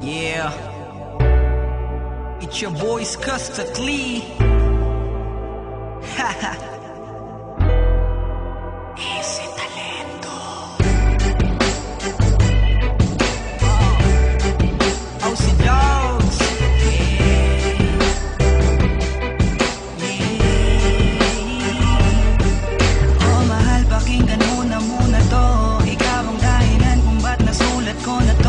Yeah. It's your boys, Custa Clee. Haha. Oh. Oh, to Ikaw ang dahilan kung ba't nasulat ko na to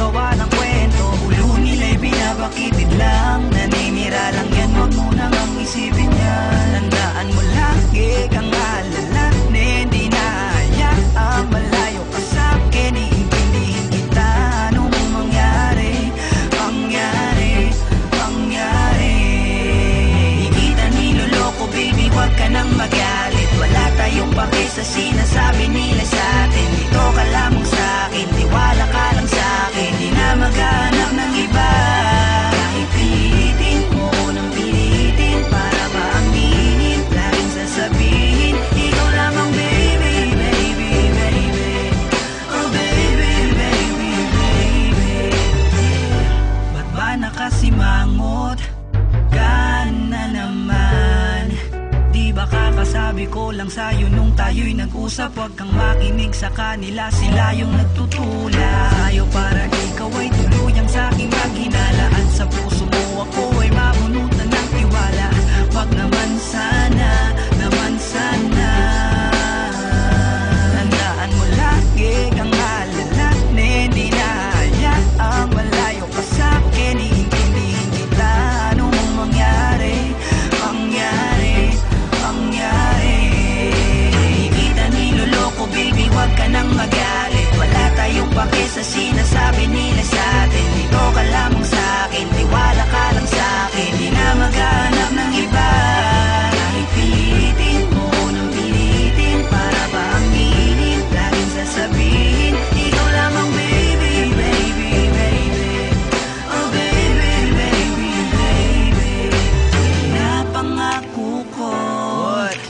gawa-gawa ng kwento. Ulo nila'y binabakitid lang. Naninira lang yan, huwag mo nang ang isipin yan. Tandaan mo lagi kang alala Na hindi na hayaang malayo ka sa'kin Iintindihin kita. Anong mangyari? Mangyari, mangyari. Di kita niloloko baby, huwag ka nang magalit. Wala tayong pake sa sinasabi kakasabi ko lang sa'yo nung tayo'y nag-usap Huwag kang makinig sa kanila, sila yung nagtutula pake sa sinasabi nila sa atin. Dito ka lamang sa'kin Tiwala ka lang sa'kin Di na maghanap ng iba. Kahit pilitin mo nang pilitin Para ba aminin Laging sasabihin? Ikaw lamang baby, baby, baby. Oh baby, baby, baby. Napangako ko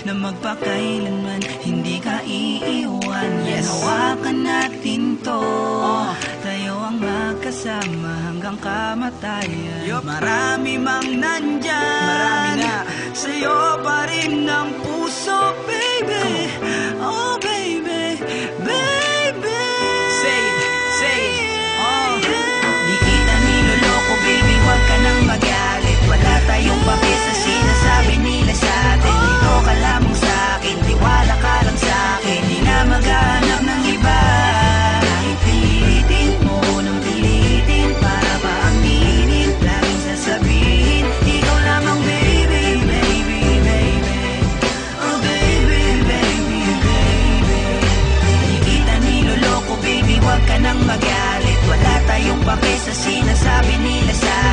Na magpakailanman Hindi ka iiwan. Hawakan natin to. Tayo ang magkasama hanggang kamatayan. Marami mang nandyan magalit Wala tayong pake sa sinasabi nila sa